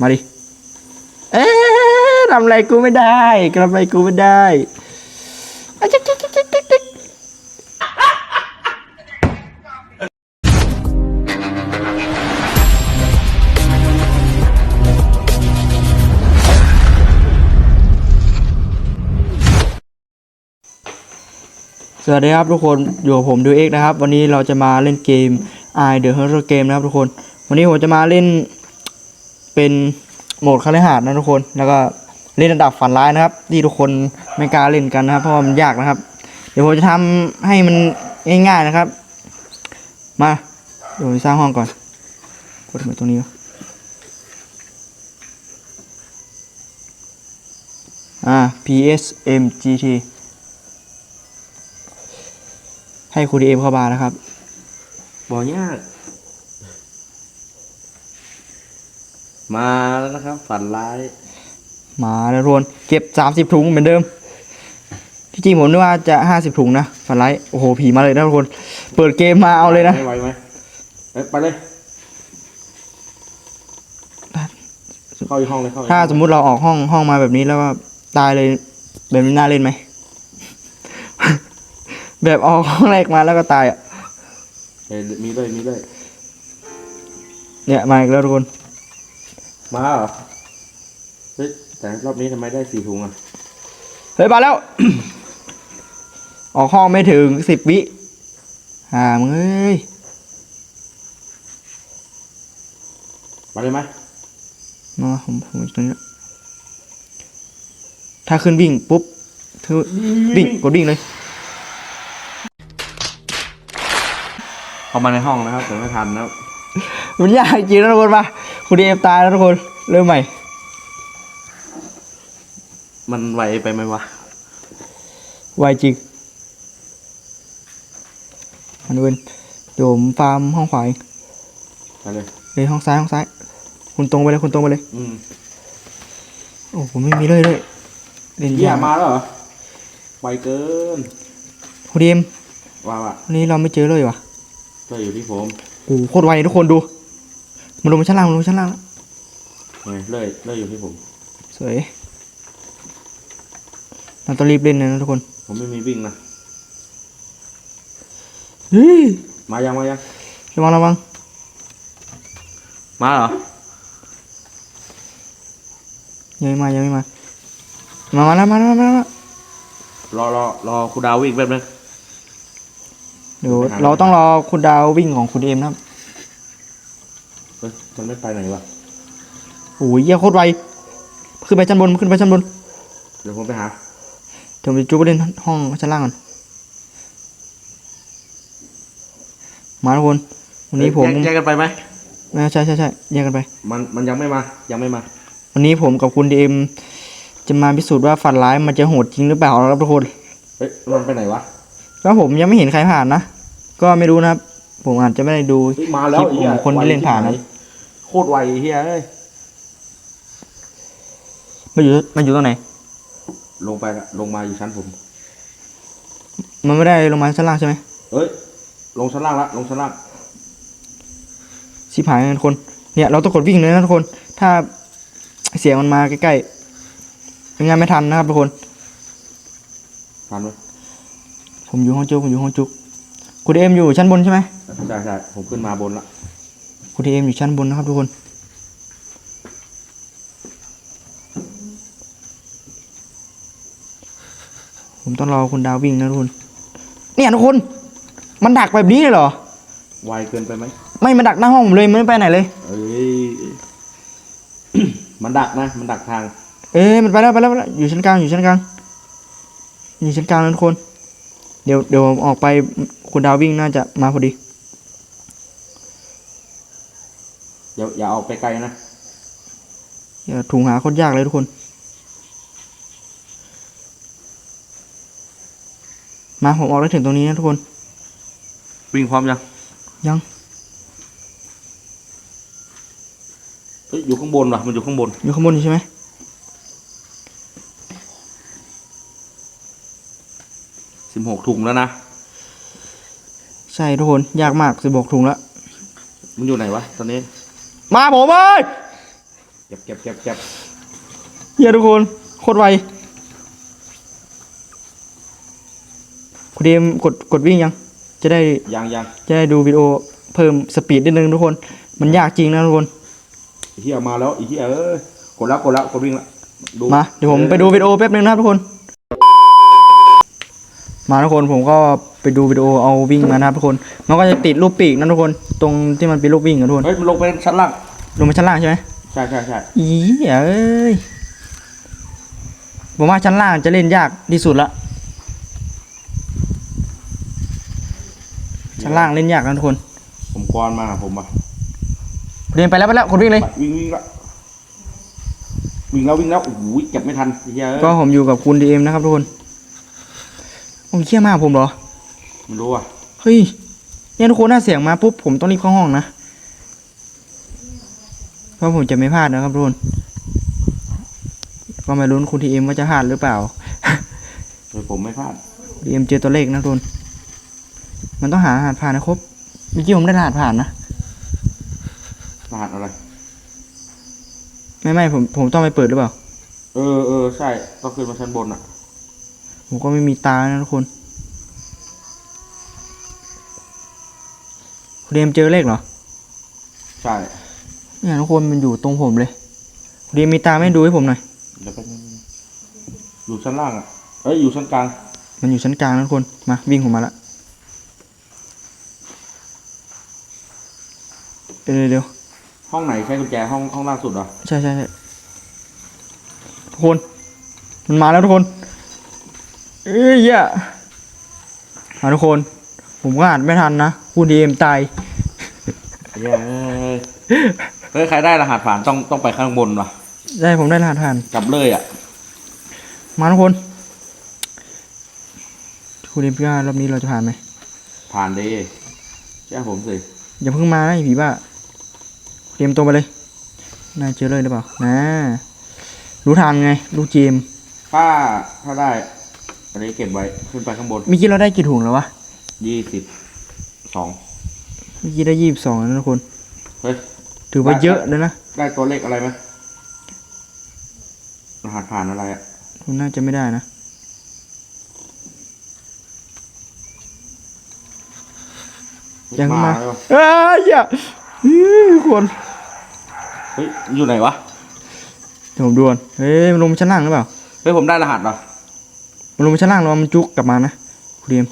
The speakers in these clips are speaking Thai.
มาดิ เอ๊ะทำอะไรกูไม่ได้ทำอะไรกูไม่ได้อะจิ๊กจิ๊กจิ๊กจิ๊กจิ๊กจิ๊กสวัสดีครับทุกคนอยู่กับผมดูเอ็กนะครับ วันนี้เราจะมาเล่นเกม I The Horror Game นะครับทุกคน วันนี้ผมจะมาเล่น เป็นโหมดคาลิหาดนะทุกคน แล้วก็เล่นระดับฝันร้ายนะครับ ที่ทุกคนไม่กล้าเล่นกันนะครับ เพราะว่ามันยากนะครับ เดี๋ยวผมจะทำให้มันง่ายๆนะครับ มาเดี๋ยวสร้างห้องก่อนกดไปตรงนี้วะอ่า PSMGT ให้ครูดีเอ็มเข้ามานะครับบ่ยาก มาแล้วนะครับ ฝันร้าย มาแล้วทุกคนเก็บสามสิบถุงเหมือนเดิม ที่จริงผมนึกว่าจะห้าสิบถุงนะฝันไลท์โอ้โหผีมาเลยนะทุกคน เปิดเกมมาเอาเลยนะไม่ไหวไหมเอ้ยไปเลย เข้าอีกห้องเลยเข้าอีกถ้าห้องสมมุติเราออกห้องห้องมาแบบนี้แล้วว่าตายเลยแบบนี้น่าเล่นไหม แบบออกห้องแรกมาแล้วก็ตายอะ เอ้ยมีเลยมีเลยเนี่ยมาอีกแล้วทุกคน มาเหรอเฮ้ยแต่รอบนี้ทำไมได้สี่ถุงอะ เฮ้ยมาแล้ว ออกห้องไม่ถึงสิบวิห่ามึงเอ้ย มาเลยไหมมาผมผมอยู่ตรงนี้แล้วถ้าขึ้นวิ่งปุ๊บเธอวิ่งกดวิ่งเลย เข้ามาในห้องนะครับแต่ไม่ทันนะครับ มันยากจริงนะทุกคนมาคุณดีเอฟตายแล้วทุกคน เริ่มใหม่ มันไวไปไหมวะ ไวจริง มันเป็นเดี๋ยวผมฟาร์มห้องขวาเองไปเลย เลยห้องซ้ายห้องซ้าย คุณตรงไปเลยคุณตรงไปเลย อืมโอ้ผมไม่มีเลยเลยเล่นเหี้ยยากมาแล้วเหรอไวเกินคุณดีเอ็มว่าว่ะวันนี้เราไม่เจอเลยว่ะก็อยู่ที่ผม โอ้โหโคตรไวทุกคนดู มันลงมาชั้นล่างมันลงมาชั้นล่างแล้วไงเลยเลยอยู่ที่ผม สวยเราต้องรีบเล่นนะทุกคนผมไม่มีวิ่งนะเฮ้ยมายังมายังระวังระวังมาเหรอยังไม่มายังไม่มา มามาแล้วมาแล้วมาแล้วมาแล้วรอรอรอครูดาววิ่งแป๊บนึงเดี๋ยวไปหาเราต้องรอคุณดาววิ่งของคุณเอ็มนะครับ เฮ้ยมันไม่ไปไหนวะโอ้ยเยี่ยโคตรไว ขึ้นไปชั้นบนขึ้นไปชั้นบน เดี๋ยวผมไปหา เดี๋ยวผมจะจุ๊บไปเล่นห้องชั้นล่างก่อน มาทุกคน วันนี้ผมแยกแยกกันไปไหมอ่าใช่ใช่ใช่แยกกันไป มันมันยังไม่มา ยังไม่มา วันนี้ผมกับคุณเอ็มจะมาพิสูจน์ว่าฝันร้ายมันจะโหดจริงหรือเปล่านะครับทุกคน เฮ้ยมันไปไหนวะแล้วผมยังไม่เห็นใครผ่านนะ ก็ไม่รู้นะครับ ผมอาจจะไม่ได้ดูเฮ้ยมาแล้วคลิปของไอ้หี้ยคนที่เล่นผ่านนะไวชิบหยโคตรไวไอ้เฮียเอ้ยมันอยู่มันอยู่ตรงไหน ลงไปละลงมาอยู่ชั้นผม มันไม่ได้ลงมาชั้นล่างใช่ไหมเฮ้ย ลงชั้นล่างละลงชั้นล่างชิบหายกันทุกคน เนี่ยเราต้องกดวิ่งเลยนะทุกคน ถ้าเสียงมันมาใกล้ๆเป็นงานไม่ทันนะครับทุกคนทันไหมผมอยู่ห้องจุกผมอยู่ห้องจุกคุณเอ็มอยู่ชั้นบนใช่ไหม ใช่ใช่ผมขึ้นมาบนละคุณเอ็มอยู่ชั้นบนนะครับทุกคน ผมต้องรอคุณดาววิ่งนะทุกคน เนี่ยทุกคน มันดักแบบนี้เลยเหรอ ไวเกินไปไหม ไม่มาดักหน้าห้องผมเลยมันไม่ไปไหนเลย เอ้ย มันดักนะ มันดักทาง เอ้ยมันไปแล้วไปแล้วไปแล้วอยู่ชั้นกลางอยู่ชั้นกลางอยู่ชั้นกลางนะทุกคน เดี๋ยวเดี๋ยวผมออกไปคุณดาววิ่งน่าจะมาพอดี อย่าอย่าออกไปไกลนะอย่าถุงหาโคตรยากเลยทุกคน มาผมออกได้ถึงตรงนี้นะทุกคน วิ่งพร้อมยัง ยังเฮ้ยอยู่ข้างบนว่ะมันอยู่ข้างบน อยู่ข้างบนอยู่ใช่ไหมสิบหกถุงแล้วนะ ใช่ทุกคน ยากมากสิบอกถุงแล้ว มันอยู่ไหนวะตอนนี้ มาผมเอ้ยเก็บเก็บเก็บเก็บเฮียทุกคนโคตรไวคุณเดมกดกดวิ่งยัง จะได้ยังยังจะได้ดูวิดีโอเพิ่มสปีดนิดนึงทุกคน มันยากจริงนะทุกคนไอ้เหี้ยมาแล้วไอ้เหี้ยเอ้ยกดแล้วกดแล้วกดวิ่งละดูมาเดี๋ยวผมไปดูวิดีโอแป๊บนึงนะครับทุกคน มาทุกคนผมก็ไปดูวิดีโอเอาวิ่งมานะครับทุกคน มันก็จะติดรูปปีกนะทุกคน ตรงที่มันเป็นรูปวิ่งนะทุกคน เฮ้ยมันลงไปชั้นล่าง ลงมาชั้นล่างใช่ไหมใช่ใช่ใช่อีเอ้ยผมว่าชั้นล่างจะเล่นยากที่สุดละชั้นล่างเล่นยากนะทุกคน ผมกรมาผมอะเรียนไปแล้วไปแล้วกดวิ่งเลยไปวิ่งวิ่งละวิ่งแล้ววิ่งแล้วโอ้โหเก็บไม่ทันไอ้เหี้ยเอ้ยก็ผมอยู่กับคุณดีเอ็มนะครับทุกคน โอ้ยเชี่ยมากผมเหรอ ไม่รู้อะเฮ้ย เนี่ยทุกคนถ้าเสียงมาปุ๊บผมต้องรีบเข้าห้องนะ เพราะผมจะไม่พลาดนะครับทุกคนก็มาลุ้นคุณทีเอ็มว่าจะพลาดหรือเปล่าเฮ้ยผมไม่พลาดทีเอ็มเจอตัวเลขนะทุกคนมันต้องหารหัสผ่านนะครบเมื่อกี้ผมได้รหัสผ่านนะ รหัสอะไร ไม่ไม่ผมผมต้องไปเปิดหรือเปล่า เออเออใช่ต้องขึ้นมาชั้นบนอะ ผมก็ไม่มีตานะทุกคนคุณเอ็มเจอเลขเหรอ ใช่เนี่ยทุกคนมันอยู่ตรงผมเลยคุณเอ็มมีตาไหม่ดูให้ผมหน่อยเดี๋ยวไปบนึงอยู่ชั้นล่างอะเอ้ยอยู่ชั้นกลาง มันอยู่ชั้นกลางนะทุกคน มาวิ่งผมมาละเดี๋ยวเดี๋ยวห้องไหนใช้กุญแจห้องห้องล่างสุดเหรอ ใช่ใช่ใช่ทุกคน มันมาแล้วทุกคน เอ้ยเหี้ยมาทุกคน ผมก็อ่านไม่ทันนะ คุณดีเอ็มตาย เย้ยเฮ้ยใครได้รหัสผ่านต้องต้องไปข้างบนว่ะได้ผมได้รหัสผ่านจับเลยอะมาทุกคน คุณเอ็มพี่ว่ารอบนี้เราจะผ่านไหม ผ่านดีเชื่อผมสิอย่าเพิ่งมานะไอ้ผีบ้า เตรียมตัวไปเลย นายเจอเลยหรือเปล่านะรู้ทันไง รู้เจมส์ ถ้าถ้าได้อั นนี้เก็บไว้ขึ้นไปข้างบนเมื่อกี้เราได้กี่ถุงแล้ววะยี่สิบสองเมื่อกี้ได้ยี่สิบสองแล้วนะทุกคน เฮ้ย ถือว่าเยอะเลยนะ ได้ตัวเลขอะไรไหมรหัสผ่านอะไรอะคุณน่าจะไม่ได้นะ ยังมาเลยวะเอ้ยอย่าอื้อทุกคน เฮ้ย อยู่ไหนวะเดี๋ยวผมดวนเฮ้ยมันลงมาชั้นล่างหรือเปล่า เฮ้ย ผมได้รหัสเหรอ มันลงมาชั้นล่างแล้วมันจุกกลับมานะคุณเดียม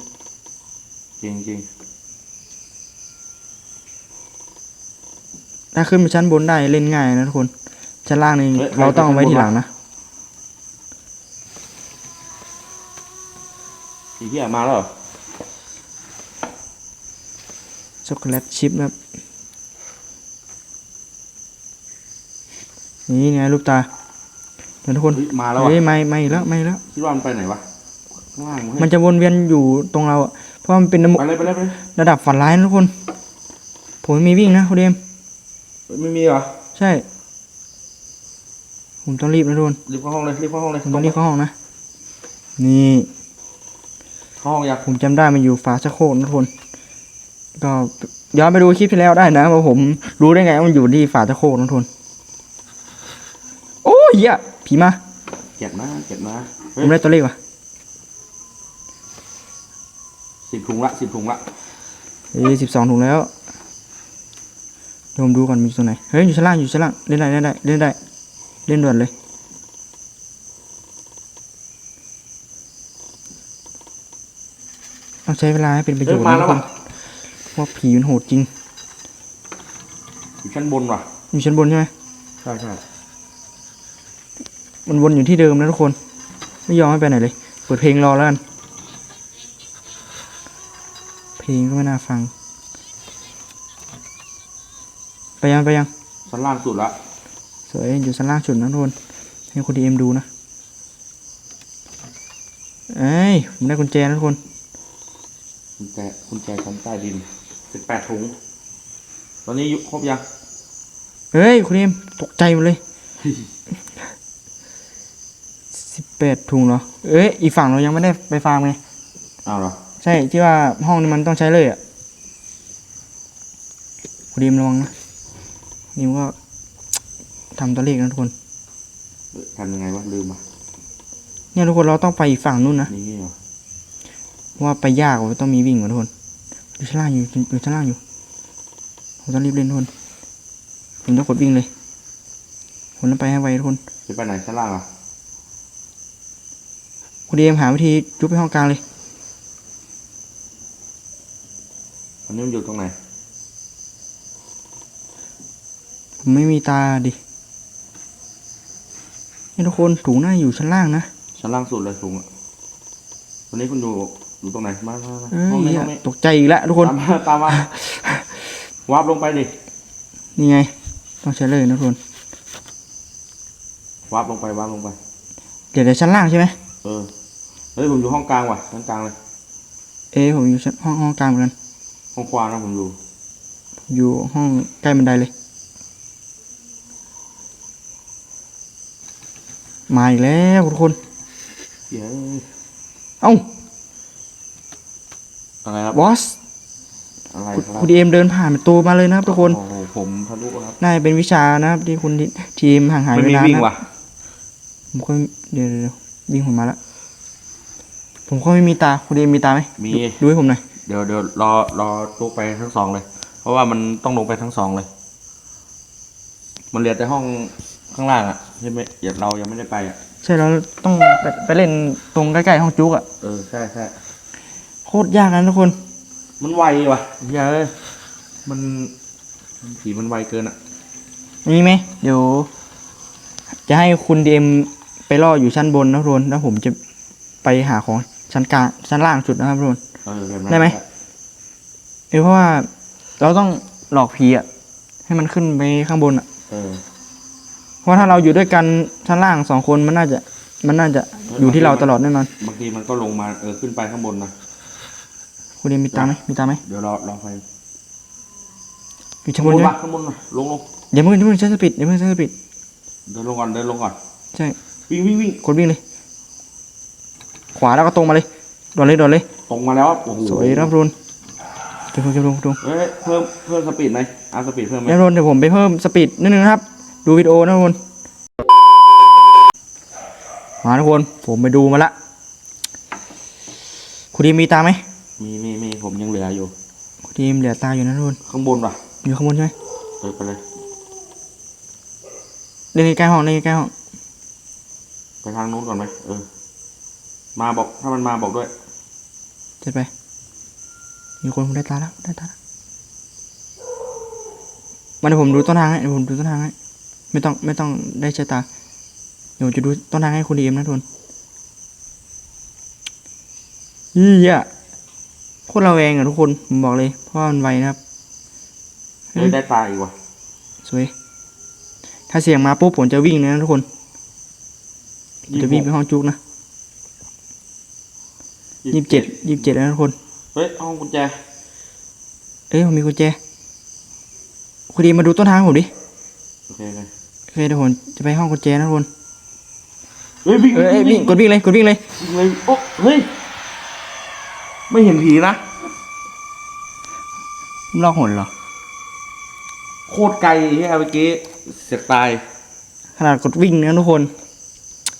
จริงจริงถ้าขึ้นไปชั้นบนได้เล่นง่ายนะทุกคน ชั้นล่างนี่เราต้องเอาไว้ทีหลังนะอีเหี้ยมาแล้วเหรอช็อกโกแลตชิพนะครับนี่ไงรูปตาเดี๋ยวทุกคนเฮ้ยมาแล้วอะเฮ้ยไม่ไม่อีกแล้วไม่อีกแล้วคิดว่ามันไปไหนวะ ข้างล่างเว้ยมันจะวนเวียนอยู่ตรงเราอะเพราะมันเป็นระบบไปเลยไปเลยไปเลยระดับฝันร้ายนะทุกคน ผมไม่มีวิ่งนะคุณเดมเฮ้ยไม่มีเหรอใช่ ผมต้องรีบนะทุกคนรีบเข้าห้องเลยรีบเข้าห้องเลยผมต้องรีบเข้าห้องนะนี่เข้าห้องยังผมจำได้มันอยู่ฝาชักโครกนะทุกคนก็ย้อนไปดูคลิปที่แล้วได้นะว่าผมรู้ได้ไงว่ามันอยู่ที่ฝาชักโครกนะทุกคนโอ้ยเหี้ยผีมาเก็บนะเก็บนะผเฮ้ยมได้ตัวเลขว่ะ สิบถุงละสิบถุงละเอ้สิบสองถุงแล้วเดี๋ยวผมดูก่อนมีตัวไหนเฮ้ยอยู่ชั้นล่างอยู่ชั้นล่างเล่นได้เล่นได้เล่นได้เล่นด่วนเลยต้องใช้เวลาให้เป็นประโยเฮ้ยชน์มานะแล้วทุกคว่ะนเพราะว่าผีมันโหดจริง อยู่ชั้นบนว่ะ อยู่ชั้นบนใช่ไหมใช่ใช่มันวนอยู่ที่เดิมนะทุกคน ไม่ยอมให้ไปไหนเลย เปิดเพลงรอแล้วกัน ลงก็ไม่น่าฟัง ไปยังไปยัง ชั้นล่างสุดละสวยอยู่ชั้นล่างสุดนะทุกคนให้คุณดีเอ็มดูนะ เอ้ยผมได้กุญแจนะทุกคนคุณแจคุณแจชั้นใต้ดินสิบแปดถุง ตอนนี้ยุครบยัง เฮ้ยคุณดีเอ็มตกใจหมดเลย สิบแปดถุงเหรอ เอ้ยอีกฝั่งเรายังไม่ได้ไปฟาร์มไงอ้าวเหรอใช่ที่ว่าห้องนี้มันต้องใช้เลยอะคุณดีมระวังนะคุณดีมก็ทำตัวเลขนะทุกคนเอ้ยทำยังไงวะลืมอะเนี่ยทุกคนเราต้องไปอีกฝั่งนู้นนะนี่เหรอเพราะว่าไปยากกว่าต้องมีวิ่งกว่าทุกคนอยู่ชั้นล่างอยู่อยู่ชั้นล่างอยู่ผมต้องรีบเล่นทุกคนผมต้องกดวิ่งเลยผมต้องไปให้ไวทุกคนจะไปไหนชั้นล่างอะคุณเอ็มหาวิธียุบไปห้องกลางเลย อันนี้มันอยู่ตรงไหนผมไม่มีตาดิ นี่ทุกคนถุงน่าอยู่ชั้นล่างนะ ชั้นล่างสุดเลยสูงอะวันนี้คุณอยู่อยู่ตรงไหน มามามาเอ้ห้องยนี้เหี้ยห้องนี้ตกใจอีกแล้วทุกคน ตามมาตามมา วาร์ปลงไปดิ นี่ไง ต้องใช้เลยนะทุกคน วาร์ปลงไป วาร์ปลงไป เดี๋ยวเดี๋ยวชั้นล่างใช่ไหม เออ เฮ้ยผมอยู่ห้องกลางว่ะชั้นกลางเลย เอ้ยผมอยู่ชั้นห้องห้องกลางเหมือนกัน ห้องขวานะผมอยู่อยู่ห้องใกล้บันไดเลย มาอีกแล้วทุกคน เย้เอ้าอะไรครับบอสอะไรคุณครับคุณเอ็มเดินผ่านประตูมาเลยนะครับทุกคนโอ้โหผมทะลุครับน่าจะเป็นวิชานะครับที่คุณทีมห่างหายไม่ไปมีนานวิ่งนะว่ะผมก็เดี๋ยวเดี๋ยวเดี๋ยววิ่งผมมาแล้วผมก็ไม่มีตาคุณเอ็มมีตาไหมมีดูให้ผมหน่อย เดี๋ยวเดี๋ยวรอรอลงไปทั้งสองเลย เพราะว่ามันต้องลงไปทั้งสองเลย มันเหลือแต่ห้องข้างล่างอะใช่ไหมเดี๋ยวเรายังไม่ได้ไปอะใช่เราต้องไปไปเล่นตรงใกล้ๆห้องจุกอะเออใช่ใช่โคตรยากนะทุกคน มันไวว่ะเหี้ยเอ้ยมันมันผีมันไวเกินอะมีไหมเดี๋ยว จะให้คุณดีเอ็มไปล่ออยู่ชั้นบนนะทุกคนแล้วผมจะไปหาของชั้นกลางชั้นล่างสุดนะครับทุกคนเออแบบนั้น ได้ไหมเออเพราะว่าเราต้องหลอกผีอะให้มันขึ้นไปข้างบนอะเออเพราะว่าถ้าเราอยู่ด้วยกันชั้นล่างสองคนมันน่าจะ มันน่าจะอยู่ที่เราตลอดแน่นอนบางทีมันก็ลงมาเออขึ้นไปข้างบนนะคุณเอ็มมีตาไหมมีตาไหมเดี๋ยวรอรอไฟอยู่ชั้นบนใช่ไหมปะข้างบนน่ะลงลงเดี๋ยวมึงเดี๋ยวมึงใช้สปีดเดี๋ยวมึงใช้สปีดเดินลงก่อนเดินลงก่อนใช่วิ่งวิ่งวิ่งกดวิ่งเลย ขวาแล้วก็ตรงมาเลย โดดเลยโดดเลยตรงมาแล้วอะโอ้โหสวยรับรุนเก็บลงเก็บลงเก็บลงเฮ้ยเพิ่มเพิ่มสปีดไหมเอาสปีดเพิ่มไหมรับรุนเดี๋ยวผมไปเพิ่มสปีดนิดนึงนะครับ ดูวิดีโอนะทุกคนมาทุกคนผมไปดูมาละคุณดีมมีตาไหมมีมีมีผมยังเหลืออยู่คุณดีมเหลือตาอยู่นะทุกคนข้างบนว่ะอยู่ข้างบนใช่ไหมเปิดไปเลยเล่นใกล้ๆห้องเล่นใกล้ๆห้องไปทางนู้นก่อนไหมเออมาบอกถ้ามันมาบอกด้วยเจ็ดไป มีคนผมได้ตาแล้วได้ตาแล้วมาเดี๋ยวผมดูต้นทางให้เดี๋ยวผมดูต้นทางให้ไม่ต้องไม่ต้องได้ใช้ตา เดี๋ยวผมจะดูต้นทางให้คุณดีเอ็มนะทุกคนยี่อะโคตรระแวงอะทุกคนผมบอกเลยเพราะว่ามันไวนะครับเฮ้ยได้ตายอีกว่ะสวยถ้าเสียงมาปุ๊บผมจะวิ่งเลยนะทุกคนผมจะวิ่งไปห้องจุกนะ ยี่สิบเจ็ดยี่สิบเจ็ดแล้วนะทุกคน เฮ้ยห้องกุญแจ เอ้ยผมมีกุญแจคุณดีมาดูต้นทางผมดิ โอเคเลยโอเคเดี๋ยวผมจะไปห้องกุญแจนะทุกคน เฮ้ยวิ่งเอ้ยเอ้ยวิ่งกดวิ่งเลยกดวิ่งเลยวิ่งเลยโอ้เฮ้ย ไม่เห็นผีนะลอกหนเหรอ โคตรไกลที่เมื่อกี้เสียตาย ขนาดกดวิ่งนะทุกคน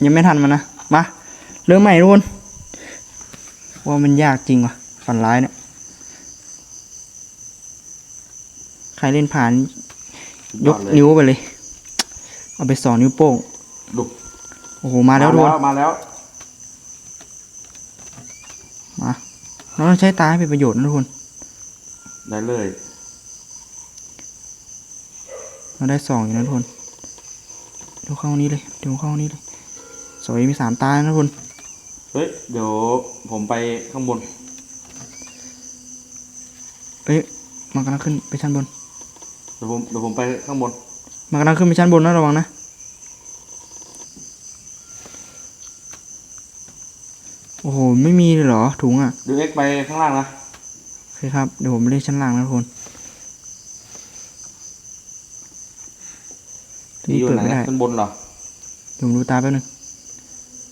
ยังไม่ทันมันนะ มา เริ่มใหม่ทุกคน ว่ามันยากจริงว่ะฝันร้ายเนี่ยใครเล่นผ่านยกสุดอดเลนิ้วไปเลย เอาไปสองนิ้วโป้งดูโอ้โห มาแล้วทุกคนมาแล้วมาเราต้องใช้ตาให้เป็นประโยชน์นะทุกคน ได้เลย เราได้สองอยู่นะทุกคนเดี๋ยวเข้าห้องนี้เลยเดี๋ยวเข้าห้องนี้เลยสวยมีสามตานะทุกคน เฮ้ย เดี๋ยวผมไปข้างบน เอ้ยมันกำลังขึ้นไปชั้นบน เดี๋ยวผมเดี๋ยวผมไปข้างบน มันกำลังขึ้นไปชั้นบนนะระวังนะ โอ้โห ไม่มีเลยเหรอถุงอะ เดี๋ยวเอ็กไปข้างล่างนะ โอเคครับ เดี๋ยวผมไปเล่นชั้นล่างนะทุกคนผีอยู่เปิดไหนไม่ได้ข้างบนเหรอ เดี๋ยวผมดูตาแป๊บนึง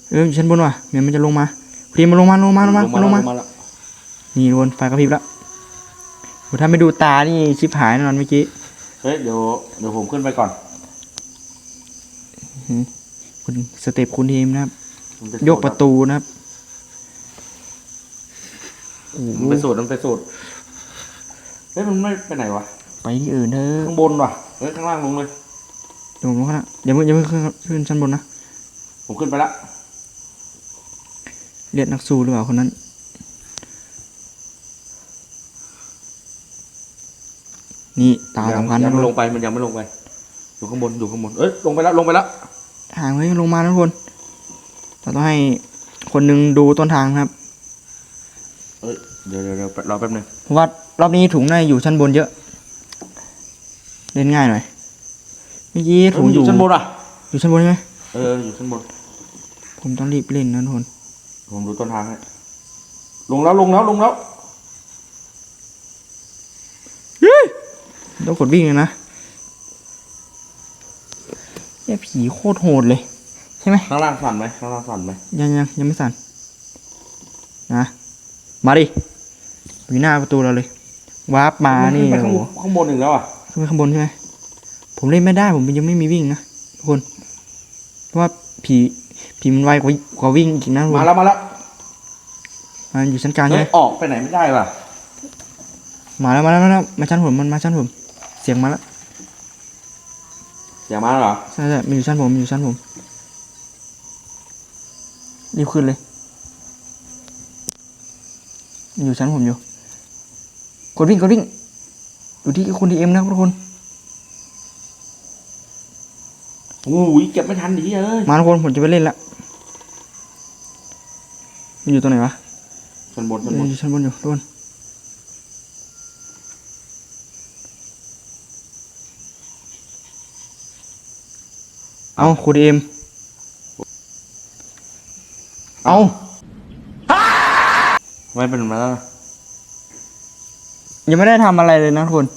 เอออยู่ชั้นบนว่ะเดี๋ยวมันจะลงมาพรีมมาลงมาลงมาลงมาลงมาแล้วนี่ทุกคนไฟกระพริบแล้วโหถ้าไม่ดูตานี่ชิบหายแน่นอนเมื่อกี้เฮ้ยเดี๋ยวเดี๋ยวผมขึ้นไปก่อนหือคุณสเต็ปคุณทีมนะครับมันเป็นยกประตูนะครับโอ้โหมันเป็นสูตรมันเป็นสูตรเฮ้ยมันไม่ไปไหนวะ ไปที่อื่นเถอะข้างบนว่ะเฮ้ยข้างล่างลงเลยเดี๋ยวผมลงข้างล่างอย่าเพิ่งอย่าเพิ่งขึ้นขึ้นชั้นบนนะ ผมขึ้นไปละ เรียกนักสู้หรือเปล่าคนนั้น นี่ตายังสำคัญยันะงทุไม่กลคงนไปมันยังไม่ลงไป อยู่ข้างบนอยู่ข้างบนเอ้ยลงไปแล้วลงไปแล้วห่างไว้ลงมานะทุกคนเราต้องให้คนหนึ่งดูต้นทางนะครับเอ้ยเดี๋ยวเดี๋ยวเดี๋ยวรอแป๊บนึงเพราะว่ารอบนี้ถุงน่าจะอยู่ชั้นบนเยอะเล่นง่ายหน่อยเมื่อกี้เอ้ยถุงมันออยู่ยู่ชั้นบนอะอยู่ชั้นบนใช่ไหมเอออยู่ชั้นบนผมต้องรีบเล่นนะทุกคน ผมดูต้นทางให้ลงแล้วลงแล้วลงแล้วต้องกดวิ่งเลยนะแย่ผีโคตรโหดเลย ใช่ไหมข้างล่างสั่นไหมข้างล่างสั่นไหมยังยังยังไม่สั่นนะมาดิอยู่หน้าประตูเราเลยวาร์ปมานี่ขึ้ไปข้างโอ้บโหนข้างบนอีกแล้วอะขึ้นไปข้างบนใช่ไหมผมเล่นไม่ได้ผมยังไม่มีวิ่งนะทุกคนเพราะว่าผี ผีมันไวกว่ากว่าวิ่งอีกนะทุกคมานแล้วมาแล้วมันอยู่ชั้นกลางใช่เฮ้ไหยมออกไปไหนไม่ได้ว่ะมาแล้วมาแล้วมาแล้วมาชั้นผมมันมาชั้นผม เสียงมาแล้วอย่ามาแล้วเหรอใช่ใช่มันอยู่ชั้นผมมันอยู่ชั้นผมรีบขึ้นเลยมันอยู่ชั้นผมอยู่กดวิ่งกดวิ่งอยู่ที่คุณดีเอ็มนะครับทุกคนโอ้ยเก็บไม่ทันดิเอ้ยมาทุกคนผมจะไปเล่นละมัน อยู่ตรงไหนวะชั้นบนเอชั้นบอนอยู่ชั้นบนอยู่ทุกคนเอาคุณดีเอ็มเอาไม่เป็นมาแล้ว ยังไม่ได้ทำอะไรเลยนะทุกคน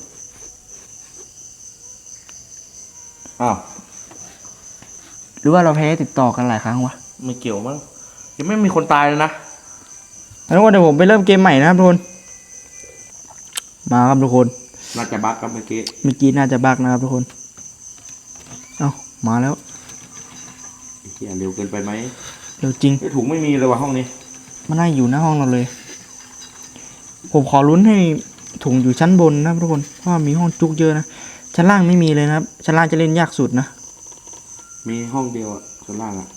อ้าว หรือว่าเราแพ้ติดต่อกันหลายครั้งวะ ไม่เกี่ยวมั้ง ยังไม่มีคนตายเลยนะแล้ว ทุกคนเดี๋ยวผมไปเริ่มเกมใหม่นะครับทุกคน มาครับทุกคน น่าจะบั๊กครับเมื่อกี้ เมื่อกี้น่าจะบักนะครับทุกคน เอามาแล้วไอ้เหี้ยเร็วเกินไปไหมเร็วจริงไอ้ถุงไม่มีเลยว่ะห้องนี้ มันน่าอยู่หน้าห้องเราเลย ผมขอลุ้นให้ถุงอยู่ชั้นบนนะครับทุกคน เพราะว่ามีห้องจุกเยอะนะ ชั้นล่างไม่มีเลยนะครับ ชั้นล่างจะเล่นยากสุดนะ มีห้องเดียวอะชั้นล่างอะ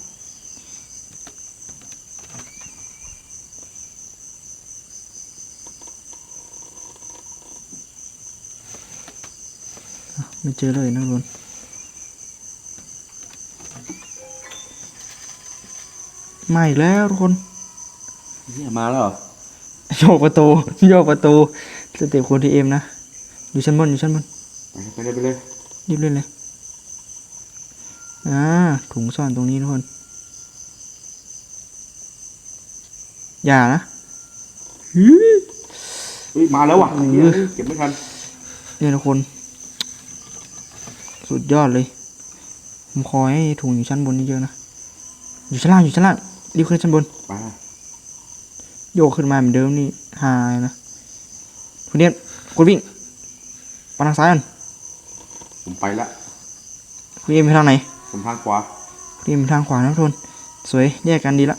ไม่เจอเลยนะทุกคนมาอีกแล้วทุกคนเหี้ยมาแล้วเหรอโยกประตูโยกประตูสเต็ปคนทีเอ็มนะอยู่ชั้นบนอยู่ชั้นบนไปเลยไปเลยไปเลยรีบเล่นเลยอ่าถุงซ่อนตรงนี้ทุกคนอย่านะฮึเฮ้ยมาแล้วว่ะเออเหี้ยเก็บไม่ทันเนี่ยทุกคน สุดยอดเลย ผมขอให้ถุงอยู่ชั้นบนนี่เยอะนะ อยู่ชั้นล่างอยู่ชั้นล่างรีบขึ้นชั้นบนไปโยกขึ้นมาเหมือนเดิมนี่หายนะคุณเนี่ยกดวิ่งมาทางซ้ายกันผมไปละคุณเอ็มไปทางไหนผมทางขวาคุณเอ็มไปทางขวานะทุกคนสวยแยกกันดีละ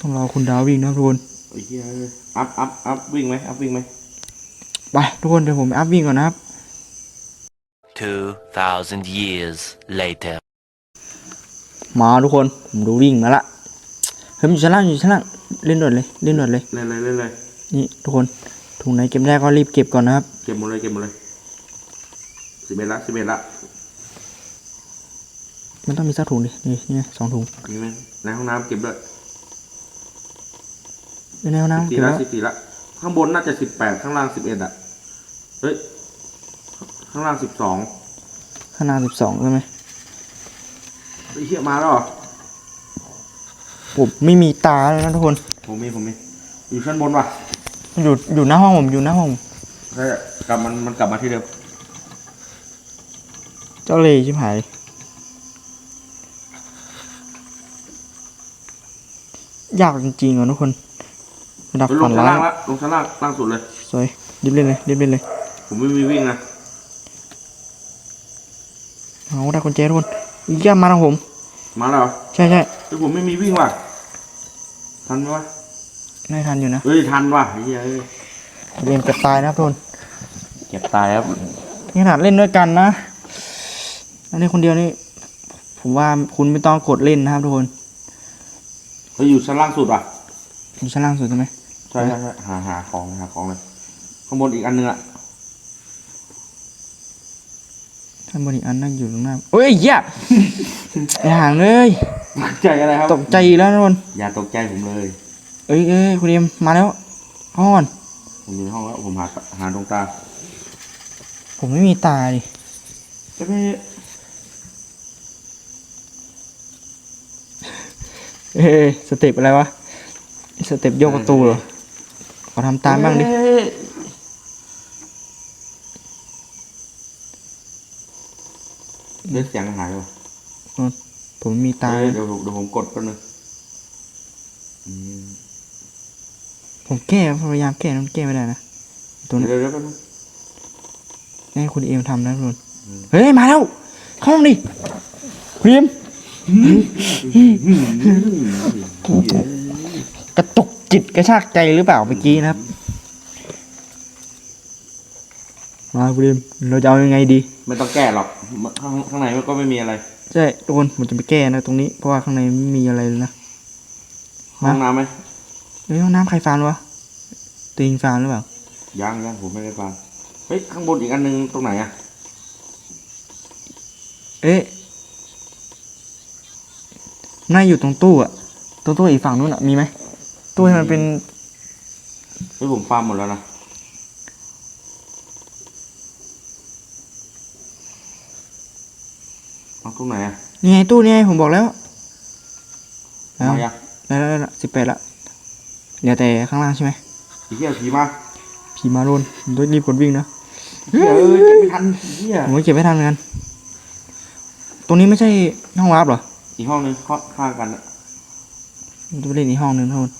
ต้องรอคุณดาววิ่งนะทุกคนไอ้เหี้ยเอ้ยอัพอัพอัพวิ่งไหมอัพวิ่งไหมไปทุกคนเดี๋ยวผมไปอัพวิ่งก่อนนะครับ 2,000 years later. มาทุกคนผมดูวิ่งมาละเฮ้ยมันอยู่ชั้นล่างอยู่ชั้นล่างเล่นด่วนเลยเล่นด่วนเลย เล่นเลยเล่นเลยนี่ทุกคนถุงไหนเก็บได้ก็รีบเก็บก่อนนะครับ เก็บหมดเลยเก็บหมดเลยสิบเอ็ดละสิบเอ็ดละมันต้องมีสักถุงดินี่นี่สองถุงมีไหมในห้องน้ำเก็บด้วยอยู่ในห้องน้ำสี่เก็บละแล้วสิบสี่ละข้างบนน่าจะสิบแปดข้างล่างสิบเอ็ดอะเฮ้ย ข้างล่างสิบสองขนาดสิบสองใช่ไหมไอ้เหี้ยมาแล้วเหรอผมไม่มีตาเลยนะทุกคน ผมมีผมมีอยู่ชั้นบนว่ะอยู่อยู่หน้าห้องผมอยู่หน้าห้องผมใช่กลับมันมันกลับมาที่เดิมเจ้าเลยชิบหายยากจริงๆอะทุกคนระดับเฮ้ยลฝังนชั้นร้าล่ายงละลงชั้นล่างล่างสุดเลยสวยรีบเล่นเลยรีบเล่นเลย ผมไม่มีวิ่งนะ เอาได้กุญแจทุกคนย่ามาทางผม มาแล้วเหรอใช่ใช่แต่ผมไม่มีวิ่งว่ะ ทันไหมวะได้ทันอยู่นะเฮ้ยทันว่ะไอ้เหี้ยเอ้ยเรียนจะตายนะครับทุกคนเก็บตายครับนี่ขนาดเล่นด้วยกันนะอันนี้คนเดียวนี่ผมว่าคุณไม่ต้องกดเล่นนะครับทุกคนเฮ้ยอยู่ชั้นล่างสุดว่ะอยู่ชั้นล่างสุดใช่ไหมใช่ใช่ใช่หาหาของหาของเลยข้างบนอีกอันนึงอะ ท่านบริอันนั่งอยู่ตรงหน้าเฮ้ยเหี้ยไอ้ห่างเลยตกใจอะไรครับตกใจอีกแล้วนะทุกคนอย่าตกใจผมเลย เอ้ยเอ้ยคุณเอ็มมาแล้วเข้าห้องก่อนผมอยู่ในห้องแล้วผมหาหาตรงตา ผมไม่มีตาดิจะไม่เอ้ยสเต็ปอะไรวะสเต็ปโยกประตูเหรอขอทำตามบ้างดิ เอ้ยเลือดเสียงหายว่ะผมไม่มีตาเอ้ยเดี๋ยวผมเดี๋ยวผมกดแป๊บนึงอืมผมแก้พยายามแก้มันแก้ไม่ได้นะตัวนี้เดี๋ยวเดี๋ยวแป๊บนึงให้คุณเอ็มทำนะทุกคนเฮ้ยมาแล้วเข้าห้องดิคุณเอ็มกระตุกจิตกระชากใจหรือเปล่าเมื่อกี้นะครับ มาคุณเอ็มเราจะเอายังไงดี ไม่ต้องแก้หรอกข้างข้างในมันก็ไม่มีอะไร ใช่ทุกคนผมจะไปแก้นะตรงนี้ เพราะว่าข้างในไม่มีอะไรเลยนะห้องน้ำไหมเฮ้ยห้องน้ำใครฟานวะตัวเองฟานหรือเปล่ายังยังผมไม่ได้ฟังเฮ้ยข้างบนอีกอันนึงตรงไหนอะเอ๊ะน่าอยู่ตรงตู้อะตรงตู้อีกฝั่งนู้นอะมีไหมตู้ที่มันเป็นเฮ้ยผมฟาร์มหมดแล้วนะ เอาตรงไหนอะนี่ไงตู้นี่ไงผมบอกแล้วแล้วมายังได้แล้วได้แล้วสิบแปดละเหลือแต่ข้างล่างใช่ไหมผีเหี้ยผีมาผีมาโดนผมต้องรีบกดวิ่งนะเหี้ยเอ้ยเก็บไม่ทันเหี้ยผมก็เก็บไม่ทันเหมือนกันตรงนี้ไม่ใช่ห้องรับเหรออีกห้องนึงข้อข้างกันอะผมจะไปเล่นอีกห้องหนึ่งทุกคน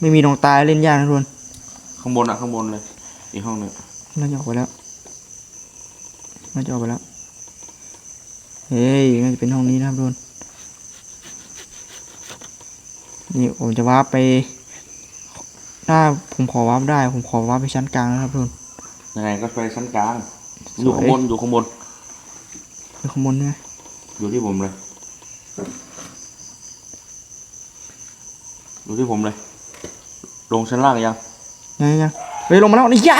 ไม่มีดวงตาเล่นยากนะทุกคนข้างบนอะข้างบนเลย อีกห้องนึงน่าจะออกไปแล้วน่าจะออกไปแล้ว เฮ้ยน่าจะเป็นห้องนี้นะครับทุกคนนี่ผมจะวาร์ปไปถ้าผมขอวาร์ปได้ ผมขอวาร์ปไปชั้นกลางนะครับทุกคนยังไงก็ไปชั้นกลาง อยู่ข้างบนอยู่ข้างบนไปข้างบนใช่ไหมอยู่ที่ผมเลยอยู่ที่ผมเลย ลงชั้นล่างยังยังยังยังเฮ้ยลงมาแล้วนี่ยา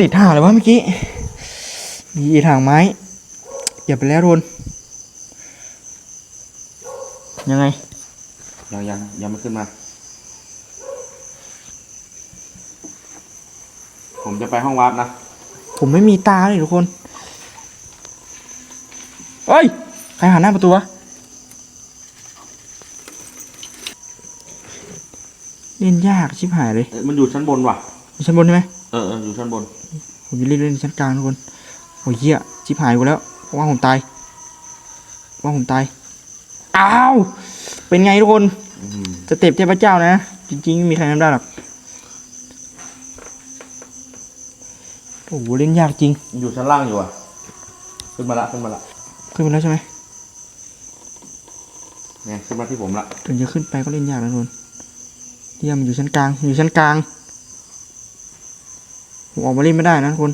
ติดห่างเลยวะเมื่อกี้มีทางไม้ อย่าไปแล้วทุกคนยังไง ยังยังยังไม่ขึ้นมา ผมจะไปห้องวาร์ปนะ ผมไม่มีตาเลยทุกคนเฮ้ย ใครหันหน้าประตูวะ เล่นยากชิบหายเลย เอ้ยมันอยู่ชั้นบนว่ะ อยู่ชั้นบนใช่ไหม เออเอออยู่ชั้นบน ผมจะเล่นเล่นชั้นกลางทุกคน โอ้ยเหี้ยชิบหายกูแล้ว ว่าผมตายว่าผมตาย อ้าว เป็นไงทุกคนอื้อหือสเต็ปเทพเจ้านะ จริงๆไม่มีใครทำได้หรอก โอ้โหเล่นยากจริง อยู่ชั้นล่างอยู่อะ ขึ้นมาละขึ้นมาละ ขึ้นไปแล้วใช่ไหมเนี่ยขึ้นมาที่ผมละ ถึงจะขึ้นไปก็เล่นยากนะทุกคนเยี่ยมนอยู่ชั้นกลาง อยู่ชั้นกลางผมออกมาเล่นไม่ได้นะทุกคน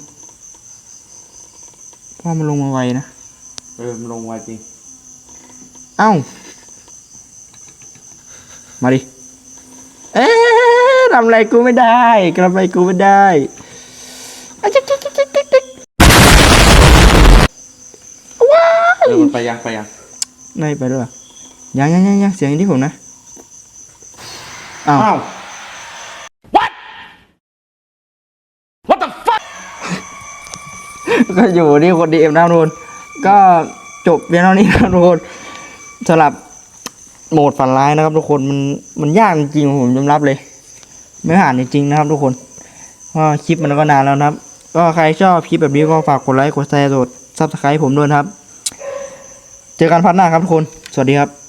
เพราะมันลงมาไวนะเออมันลงไวจริง เอ้า มาดิ เอ๊ะทำอะไรกูไม่ได้ทำอะไรกูไม่ได้อะจิ๊กจิ๊กจิ๊กจิ๊กจิ๊กจิ๊กว้าเออมันไปยังไปยังไม่ไปด้วยเหรอยังยังยังยังเสียงอย่างที่ผมนะ อ้าว ก็อยู่ที่คนดีเอ็มนะทุกคนก็จบเพียงเท่านี้นะครับทุกคนสำหรับโหมดฝันร้ายนะครับ ทุกคนมันมันยากจริงผมยอมรับเลย ไม่ผ่านจริงๆนะครับ ทุกคนเพราคลิปมันก็นานแล้วนะครับ ก็ใครชอบคลิปแบบนี้ก็ฝากกดไลค์กดแชร์กดซับสไครต์ผมด้วยนะครับ เจอกันพัดหน้าครับทุกคน สวัสดีครับ